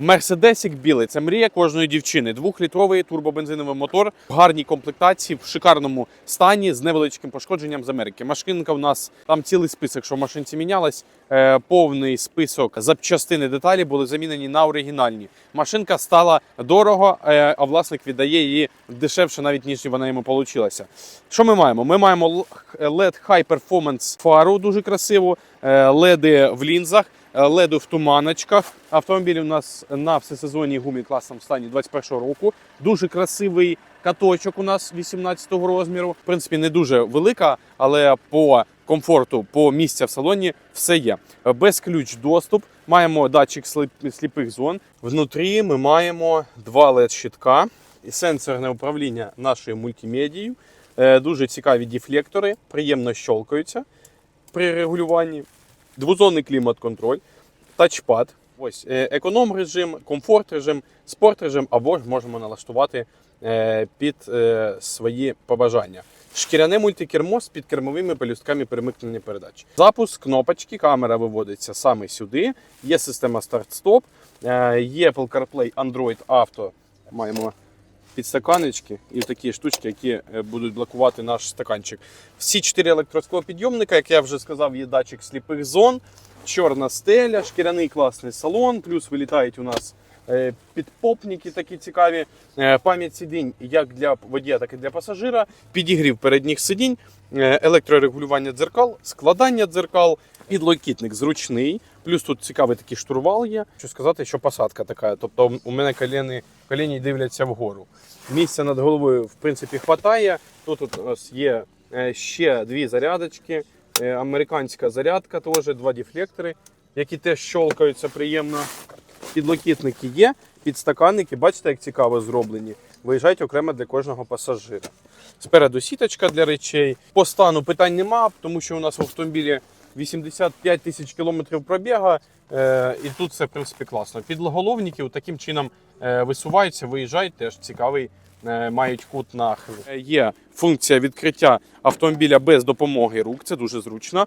Мерседесік білий це мрія кожної дівчини. Двохлітровий турбобензиновий мотор в гарній комплектації, в шикарному стані з невеличким пошкодженням з Америки. Машинка у нас там цілий список, що в машинці мінялась. Е, повний список запчастини деталі були замінені на оригінальні. Машинка стала дорого, е, а власник віддає її дешевше, навіть ніж вона йому получилася. Що ми маємо? Ми маємо LED High Performance фару, дуже красиву, е, леди в лінзах. Е, леду в туманочках. Автомобіль у нас на всесезонній гумі класному стані 21-го року. Дуже красивий каточок у нас 18-го розміру. В принципі, не дуже велика, але по комфорту, по місця в салоні все є. Без ключ доступ. Маємо датчик сліпих зон. Внутрі ми маємо два led щитка і сенсорне управління нашою мультимедією. Е, Дуже цікаві дефлектори, приємно щолкаються при регулюванні. Двозонний клімат-контроль, тачпад. Ось е, економ режим, комфорт режим, спорт режим, або ж можемо налаштувати е, під е, свої побажання. Шкіряне мультикермо з підкермовими пелюстками перемикнення передач. Запуск кнопочки, камера виводиться саме сюди. Є система старт-стоп, є Apple CarPlay, Android Auto. Маємо підстаканечки і такі штучки, які е, будуть блокувати наш стаканчик. Всі чотири електросклопідйомника, як я вже сказав, є датчик сліпих зон, чорна стеля, шкіряний класний салон, плюс вилітають у нас е, підпопники такі цікаві. Е, Пам'ять сидінь як для водія, так і для пасажира, підігрів передніх сидінь, е, електрорегулювання дзеркал, складання дзеркал, підлокітник зручний. Плюс тут цікавий такий штурвал є. Хочу сказати, що посадка така. Тобто у мене коліни, коліні дивляться вгору. Місця над головою, в принципі, хватає. Тут у нас є ще дві зарядочки. Е, Американська зарядка теж, два дефлектори, які теж щолкаються приємно. Підлокітники є, підстаканники, бачите, як цікаво зроблені. Виїжджають окремо для кожного пасажира. Спереду сіточка для речей. По стану питань нема, тому що у нас в автомобілі 85 тисяч кілометрів пробіга. Е, і тут все в принципі класно. Підголовники таким чином е, висуваються, виїжджають, теж цікавий, мають кут нахилу. Е, Є функція відкриття автомобіля без допомоги рук, це дуже зручно.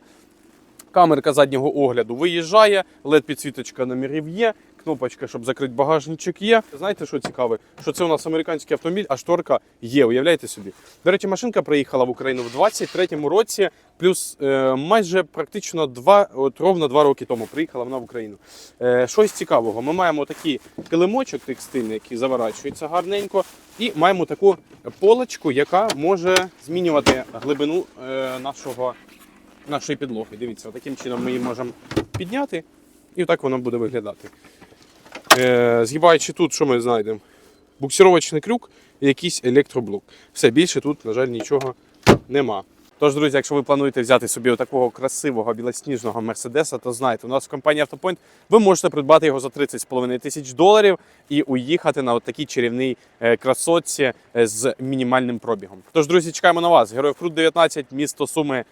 Камерка заднього огляду виїжджає, led підсвіточка номерів є, кнопочка, щоб закрити багажничок є. Знаєте, що цікаве? Що це у нас американський автомобіль, а шторка є. Уявляєте собі? До речі, машинка приїхала в Україну в 23-му році, плюс е, майже практично два, от ровно два роки тому приїхала вона в Україну. Е, щось цікавого. Ми маємо такий килимочок текстильний, який заворачується гарненько, і маємо таку полочку, яка може змінювати глибину е, нашого нашої підлоги. Дивіться, таким чином ми її можемо підняти, і так воно буде виглядати. Е, згибаючи тут, що ми знайдемо? Буксировочний крюк і якийсь електроблок. Все більше тут, на жаль, нічого нема. Тож, друзі, якщо ви плануєте взяти собі такого красивого білосніжного мерседеса, то знайте, у нас в компанії Автопойнт ви можете придбати його за 30,5 тисяч доларів і уїхати на такій чарівній е, красотці е, з мінімальним пробігом. Тож, друзі, чекаємо на вас. Героїв Крут 19, місто Суми